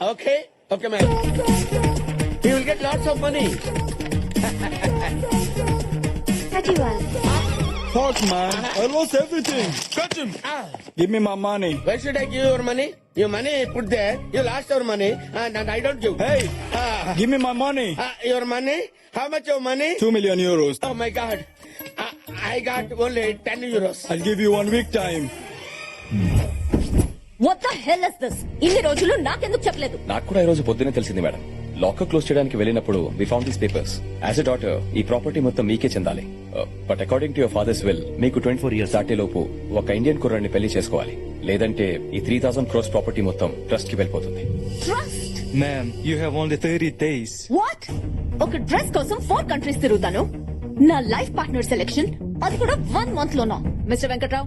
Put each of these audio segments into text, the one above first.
Okay? Okay, man. He will get lots of money. Fuck, man. I lost everything. Catch him. Ah, Give me my money. where should I give your money? Your money put there. You lost your money and, and I don't give. Hey, Ah, give me my money. ah, your money? How much your money? Two million euros. Oh my god. Ah, I got only 10 euros. I'll give you one week time. What the hell is this ఇన్ని రోజులు నాకెందుకు చెప్పలేదు? నాకు కూడా ఈ రోజు పొద్దునే తెలిసింది మేడం. లాకర్ క్లోజ్ చేయడానికి వెళ్ళినప్పుడు we found these papers as a daughter ఈ ప్రాపర్టీ మొత్తం మీకే చెందాలి. But according to your father's will మీకు ట్వంటీ ఫోర్ ఇయర్స్ దాటే లోపు ఒక ఇండియన్ కుర్రాన్ని పెళ్ళి చేసుకోవాలి. లేదంటే ఈ త్రీ థౌసండ్ క్రోస్ ప్రాపర్టీ మొత్తం ట్రస్ట్కి వెళ్ళిపోతుంది. Trust Ma'am, you have only 30 days. What ఒక డ్రెస్ కోసం ఫోర్ కంట్రీస్ తిరుగుతాను. నా లైఫ్ పార్ట్నర్ సెలెక్షన్ అది కూడా వన్ మంత్ లోనా? మిస్టర్ వెంకట్రావు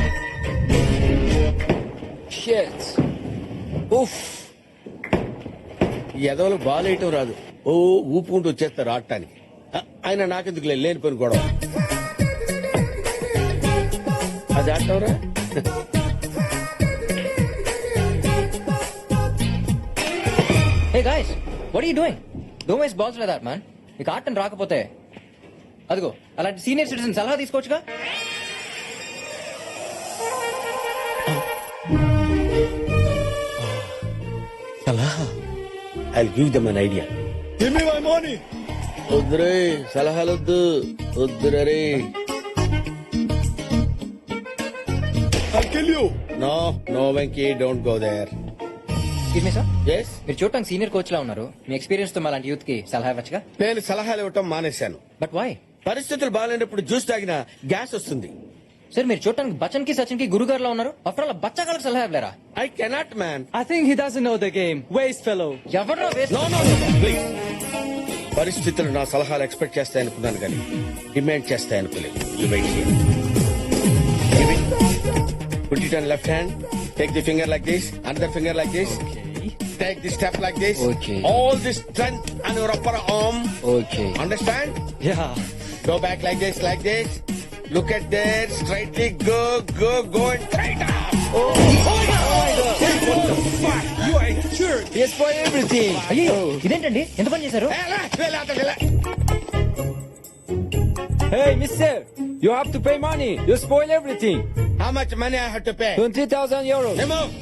ఈ ఎదవలు బాలేయటం రాదు. ఓ ఊపుకుంటూ వచ్చేస్తారు ఆడటానికి. ఆయన నాకెందుకు లేని పని గొడవ. అది ఆడటంరా hey guys what you doing don't waste balls లేదా మ్యాన్ నీకు ఆటం రాకపోతే అదిగో అలాంటి సీనియర్ సిటిజన్ సలహా తీసుకోవచ్చుగా? I give them an idea Give me my money. వద్దురే సలహాలొద్దు. వద్దురే I'll kill you. No no Venky don't go there. Excuse me sir yes మీరు చూడటానికి సీనియర్ కోచ్ లా ఉన్నారు. మీ ఎక్స్పీరియన్స్తో అలాంటి యూత్కి సలహా ఇవ్వచ్చుగా? నేను సలహాలు ఇవ్వటం మానేశాను. బట్ వై పరిస్థితులు బాగాలేనప్పుడు జ్యూస్ తాగిన గ్యాస్ వస్తుంది. సార్ మీరు చూడటానికి బచ్చన్కి సచిన్కి గురుగారు ఉన్నారు అఫ్టర్ ఆల్ బచ్చా సలహా ఇవ్వలేరా I cannot man I think he doesn't know the game fellow ఎవరు పరిస్థితులు నా సలహాలు ఎక్స్పెక్ట్ చేస్తాయి అనుకున్నాను కానీ డిమాండ్ చేస్తాయి అనుకోలేదు. Left hand take the finger like this under finger like this take the step like this all this strength and arm understand go back like this like this Look at there. Straightly go, go, go and straight up. Oh, my God. What the fuck? You are injured. Yes, for everything. అయ్యో ఇదేంటండి ఎంత పని చేశారు Hey, la, la, la, la, la. Hey, mister, you have to pay money. You spoil everything. How much money I have to pay? 20,000 euros. Remove.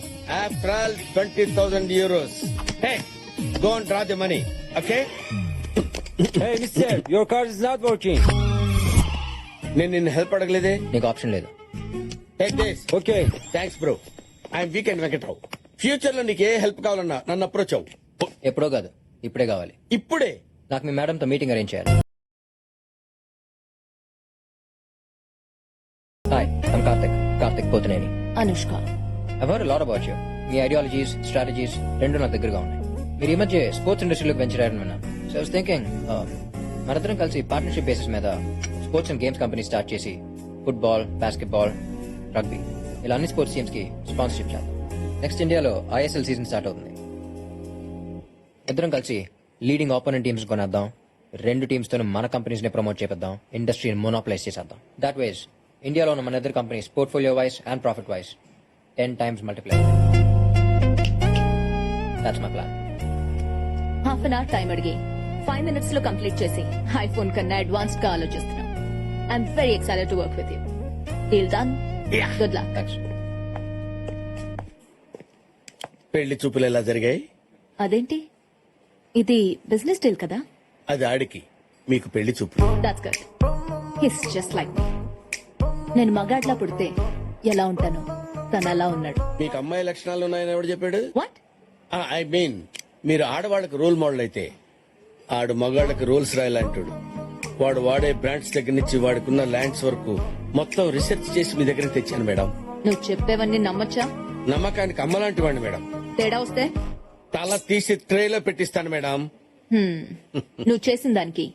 After all, 20,000 euros. Hey, go and draw the money. Okay? Hey, mister, your card is not working. నేను నిన్ను help అడగలేదే? నీకు option లేదు. Take this Okay. Thanks bro I'm weekend Venkatrao ఫ్యూచర్లో నీకు ఏ help కావాలన్నా నన్ను approach అవ్వు. ఎప్పుడో కాదు ఇప్పుడే కావాలి. ఇప్పుడే? నాకు మీ మేడంతో మీటింగ్ అరేంజ్ చేయాలి. హాయ్ ఐమ్ కార్తిక్ కార్తిక్ పోతునేని అనుష్క ఎవరు లాట్ అబౌట్ యూ మీ ఐడియాలజీస్ స్ట్రాటజీస్ రెండు నా దగ్గరగా ఉన్నాయి. మీరు ఈ మధ్య స్పోర్ట్స్ ఇండస్ట్రీలోకి వెంచర్ అయ్యారని విన్నాను. సో థింకింగ్ మనందరం కలిసి పార్ట్నర్షిప్ బేసిస్ మీద sports and games company start చేసి ఫుట్బాల్ బాస్కెట్బాల్ రగ్బీ ఇలా అన్ని స్పోర్ట్స్ టీమ్స్కి స్పాన్సర్షిప్ చేద్దాం. నెక్స్ట్ ఇండియాలో ఐఎస్ఎల్ సీజన్ స్టార్ట్ అవుతుంది. ఇద్దరం కలిసి లీడింగ్ ఆపోనెంట్ టీమ్స్ కొనేద్దాం. రెండు టీమ్స్తో మన కంపెనీస్ని ప్రమోట్ చేపిద్దాం. ఇండస్ట్రీని మోనోప్లైజ్ చేసేద్దాం. దాట్ వైజ్ ఇండియాలో ఉన్న మన ఇద్దరు companies portfolio wise and profit wise ten times multiply that's my plan half an hour time అడిగి. ఫైవ్ మినిట్స్లో కంప్లీట్ చేసి ఐఫోన్ కన్నా అడ్వాన్స్డ్గా ఆలోచిస్తున్నాం. I'm very excited to work with you deal done good luck పెళ్ళి చూపులు ఎలా జరిగాయి? అదేంటి? ఇది బిజినెస్ డీల్ కదా? అది ఆడికి. మీకు పెళ్ళి చూపులు. That's good his just like me నేను మగాడ్లా పుడితే ఎలా ఉంటాను? తను అలా ఉన్నాడు. మీకు అమ్మాయి లక్షణాలు ఉన్నాయని ఎవడు చెప్పాడు? వాట్ ఐ మీన్ మీరు ఆడవాళ్ళకి రోల్ మోడల్ అయితే ఆడు మగాళ్ళకి రోల్స్ రాయాలంటాడు. వాడు వాడే బ్రాండ్స్ దగ్గర నుంచి వాడుకున్న ల్యాండ్స్ వరకు మొత్తం రీసెర్చ్ చేసి మీ దగ్గర తెచ్చాను మేడం. నువ్వు చెప్పేవన్నీ నమ్మొచ్చా? నమ్మకానికి అమ్మలాంటి వాడిని మేడం. తేడా వస్తే? తల తీసి ట్రేలో పెట్టిస్తాను మేడం. నువ్వు చేసిన దానికి.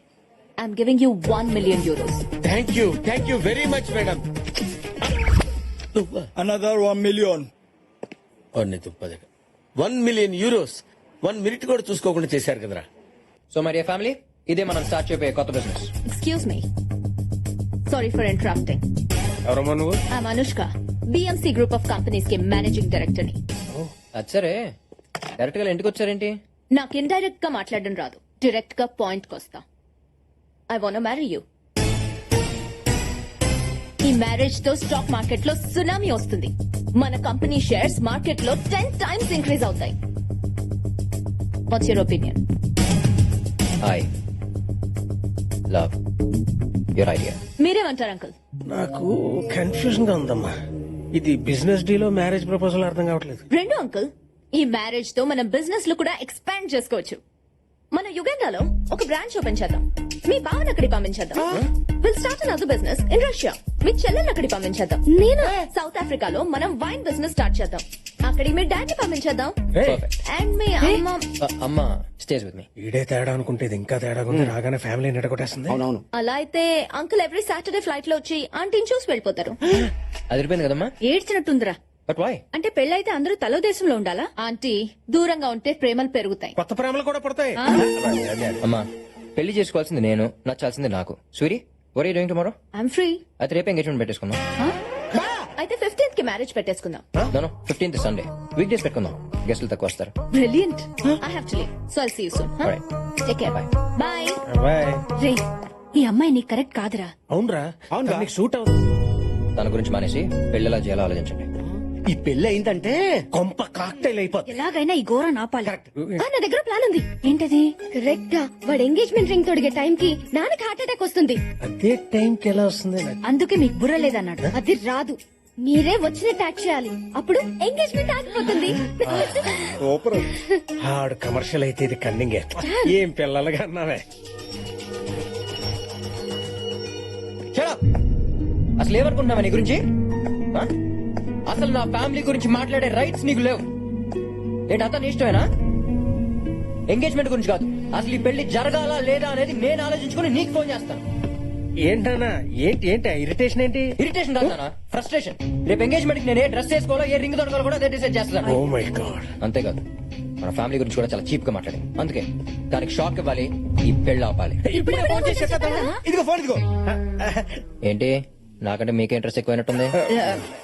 I'm giving you one million euros thank you thank you very much madam. Another one million. One million euros one minute కూడా చూసుకోకుండా చేశారు కదరా. సో మరి ఫ్యామిలీ ఇదే మనం స్టార్ట్ చేయబోయే కొత్త business excuse me sorry for interrupting ఎవరమ్మా నువ్వు? I'm Anushka BMC group of కంపెనీస్కి మేనేజింగ్ డైరెక్టర్ని. అది సరే. డైరెక్ట్గా ఇంటికి వచ్చారేంటి? నాకు ఇండైరెక్ట్గా మాట్లాడడం రాదు. డైరెక్ట్గా పాయింట్ కొస్తా ఐ వాంట్ మ్యారీ యూ ఈ మ్యారేజ్తో స్టాక్ మార్కెట్లో సునామీ వస్తుంది. మన కంపెనీ షేర్స్ మార్కెట్లో టెన్ టైమ్స్ ఇంక్రీజ్ అవుతాయి. What's your opinion hi love your idea మీరేమంటారు అంకుల్? నాకు కన్ఫ్యూజన్గా ఉందమ్మా. ఇది బిజినెస్ డీలో మ్యారేజ్ ప్రపోజల్ అర్థం కావట్లేదు. రెండు అంకుల్. ఈ మ్యారేజ్తో మనం బిజినెస్లో కూడా ఎక్స్పాండ్ చేసుకోవచ్చు. మన యుగండాలో ఒక బ్రాంచ్ ఓపెన్ చేద్దాం. మీ బావన్ అక్కడికి పంపించేద్దాం. Will start another business in Russia మీ చెల్లెల్ని అక్కడికి పంపించేద్దాం. నేను? సౌత్ ఆఫ్రికాలో మనం వైన్ బిజినెస్ స్టార్ట్ చేద్దాం. అక్కడికి మీ డాడీ పంపించేద్దాం. పర్ఫెక్ట్ అండ్ మీ అమ్మ. అమ్మ స్టేజ్ విత్ మీ ఈడే తేడా అనుకుంటే ఇది ఇంకా తేడా ఉంది రాగానే ఫ్యామిలీ నిడగొట్టేస్తుంది. అవునవును. అలా అయితే అంకుల్ ఎవ్రీ సాటర్డే ఫ్లైట్లో వచ్చి ఆంటీని చూసి వెళ్ళిపోతారు. అది అయిపోయింది కదమ్మా? ఏడ్చినట్టుందిరా. బట్ వై అంటే పెళ్ళైతే అందరూ తలో దేశంలో ఉండాలా? ఆంటీ దూరంగా ఉంటే ప్రేమలు పెరుగుతాయి. కొత్త ప్రేమలు కూడా పడతాయి. అమ్మా పెళ్ళి చేసుకోవాల్సింది నేను నచ్చాల్సింది నాకు. Suri were doing tomorrow I'm free అయితే రేపు ఎంగేజ్మెంట్ పెట్టేసుకుందాం. అయితే ఫిఫ్టీన్త్కి మ్యారేజ్ పెట్టేసుకుందాం. No fifteenth Sunday week days పెట్టుకుందాం. గెస్టులు తక్కువ వస్తారు. Brilliant. I have to leave. So I'll see you soon. Huh? Alright. Take care. Bye. Bye. Bye రే ఈ అమ్మాయి నీకు కరెక్ట్ కాదురా. అవునరా? అవును నీకు సూట్ అవుతుంది దాని గురించి మానేసి పెళ్ళిలా చేయాలో ఆలోచించండి. ఈ పెళ్ళి అయిందంటే కొంప కాక్టైల్ అయిపోతుంది ఎలాగైనా ఈ ఘోరం ఆపాలి ఆ, నా దగ్గర ప్లాన్ ఉంది. ఏంటది? కరెక్ట్ వాడు ఎంగేజ్మెంట్ రింగ్ తొడిగే టైం కి నాన్నకి హార్ట్ అటాక్ వస్తుంది. అదే టైంకి ఎలా వస్తుంది? నాకు? అందుకే మీకు బుర్ర లేదన్నాడు. అది రాదు. మీరే వచ్చినట్టు యాక్ట్ చేయాలి. అప్పుడు ఎంగేజ్మెంట్ ఆగిపోతుంది. ఆడు కమర్షియల్ అయితే ఇది కన్నింగే ఏం. పిల్లలుగా అన్నావే! అసలు ఏమనుకుంటున్నావా నీ గురించి? అసలు నా ఫ్యామిలీ గురించి మాట్లాడే రైట్స్ నీకు లేవు. ఏంటి అతను ఇష్టమేనా? ఎంగేజ్మెంట్ గురించి కాదు. అసలు ఈ పెళ్ళి జరగాలా లేదా అనేది నేను ఆలోచించుకుని నీకు ఫోన్ చేస్తాను. ఏంటన్నా? ఏంటి ఏంటి? ఇరిటేషన్ ఏంటి? ఇరిటేషన్ కాదు ఫ్రస్ట్రేషన్ రేపు ఎంగేజ్మెంట్కి నేను ఏ డ్రెస్ వేసుకోవాలో ఏ రింగ్ దొరకాలో కూడా అదే డిసైడ్ చేస్తాను. ఓ మై గాడ్ అంతేకాదు. మన ఫ్యామిలీ గురించి కూడా చాలా చీప్గా మాట్లాడింది అందుకే దానికి షాక్ ఇవ్వాలి ఈ పెళ్ళి ఆపాలి. ఇప్పుడే ఫోన్ చేసి చెప్పేద్దామా? ఇదిగో ఫోన్ ఇదిగో. ఏంటి? నాకంటే మీకే ఇంట్రెస్ట్ ఎక్కువైనట్టుంది?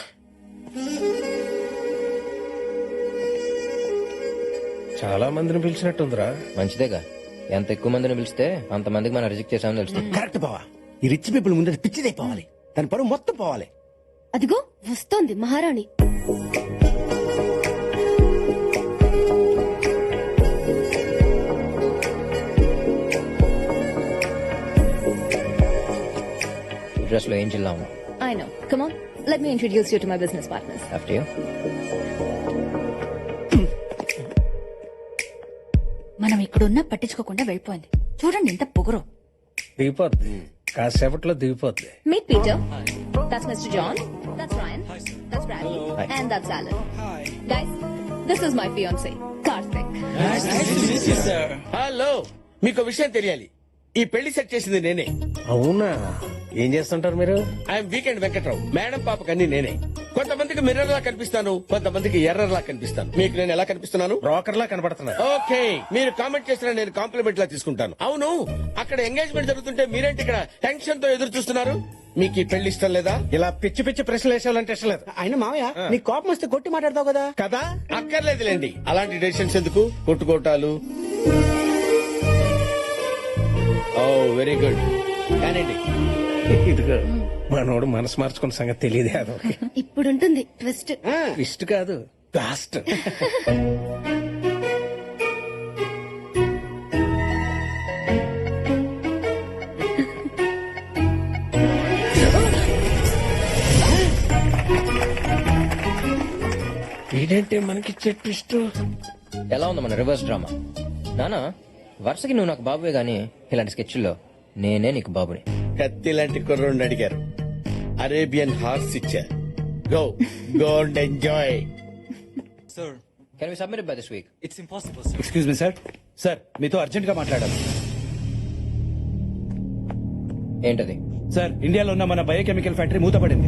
చాలా మందిని పిలిచినట్టుందిరా. మంచిదేగా. ఎంత ఎక్కువ మందిని పిలిస్తే అంత మందికి మనం రిజెక్ట్ చేసామని తెలుస్తుంది. కరెక్ట్ బావా. ఈ రిచ్ పీపుల్ ముందు పిచ్చిదే పోవాలి. దాని పరువు మొత్తం పోవాలి. అదిగో వస్తోంది మహారాణి. డ్రెస్లో ఏం చిల్లా ఉన్నాం I know. Come let me introduce you to my business partners. After you. మనం ఇక్కడున్న పట్టించుకోకుండా వెళ్ళిపోయింది. చూడండి ఎంత పొగరు. దిగిపోద్ది. కాసేపట్లో దిగిపోద్ది. Meet Peter that's mister John that's Ryan that's Brady and that's Alan guys this is my fiancé Karthik hello మీకు విషయం తెలియాలి. ఈ పెళ్ళి సెట్ చేసింది నేనే. అవునా? ఏం చేస్తుంటారు మీరు? I'm weekend Venkatrao. మేడం పాపకి అన్ని నేనే. కొంతమందికి మిర్రర్ లా కనిపిస్తాను కొంతమందికి ఎర్రర్ లా కనిపిస్తాను. మీకు నేను ఎలా కనిపిస్తున్నాను? బ్రోకర్ లా కనబడుతున్నారు ఓకే మీరు కామెంట్ చేసిన నేను కాంప్లిమెంట్ లా తీసుకుంటాను. అవును అక్కడ ఎంగేజ్మెంట్ జరుగుతుంటే మీరేంటి ఇక్కడ టెన్షన్తో ఎదురు చూస్తున్నారు? మీకు ఈ పెళ్ళి ఇష్టం లేదా? ఇలా పిచ్చి పిచ్చి ప్రశ్నలు వేసేవాలంటే ఇష్టం లేదు. ఆయన మావయ్య నీ కోపం వస్తే కొట్టి మాట్లాడతావు కదా? కదా? అక్కర్లేదులేండి. అలాంటి డెసిషన్స్ ఎందుకు? కొట్టుకోటాలు. ఓ వెరీ గుడ్ కానండి ఇదిగో మనోడు మనసు మార్చుకున్న సంగతి తెలియదే అదో ఇప్పుడుంటుంది ట్విస్ట్ ఇష్ట కాదు లాస్ట్ ఏంటంటే మనకి ట్విస్ట్ ఎలా ఉంది మన రివర్స్ డ్రామా నానా? వరుసకి నువ్వు నాకు బాబువే గానీ ఇలాంటి స్కెచ్ల్లో నేనే నీకు బాబుని. కత్తి లాంటి కుర్రోడిని అడిగారు. అరేబియన్ హార్స్ ఇచ్చారు. Go go and enjoy Sir, can we submit by this week it's impossible, sir. Excuse me sir sir మీతో అర్జెంట్గా మాట్లాడాలి. ఏంటది? సార్ ఇండియాలో ఉన్న మన బయోకెమికల్ ఫ్యాక్టరీ మూతపడింది.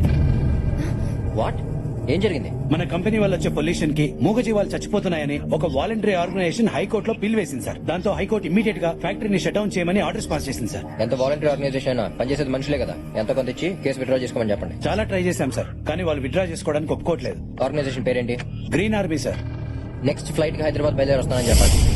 వాట్ ఏం జరిగింది? మన కంపెనీ వల్ల వచ్చే పొల్యూషన్కి మూగజీవాలు చచ్చిపోతున్నాయని ఒక వాలంటరీ ఆర్గనైజేషన్ హైకోర్టులో పిల్ వేసింది సార్. దాంతో హైకోర్టు ఇమీడియట్గా ఫ్యాక్టరీని షట్ డౌన్ చేయమని ఆర్డర్స్ పాస్ చేసింది సార్. ఎంత వాలంటీర్ ఆర్గనైజేషన్ పనిచేసేది మనుషులే కదా. ఎంత కొంత ఇచ్చి కేసు విత్డ్రా చేసుకోమని చెప్పండి. చాలా ట్రై చేశాం సార్ కానీ వాళ్ళు విత్డ్రా చేసుకోవడానికి ఒప్పుకోవట్లేదు. ఆర్గనైజేషన్ పేరేంటి? గ్రీన్ ఆర్మీ సార్ నెక్స్ట్ ఫ్లైట్కి హైదరాబాద్ బయలుదేరి వస్తానని చెప్పండి.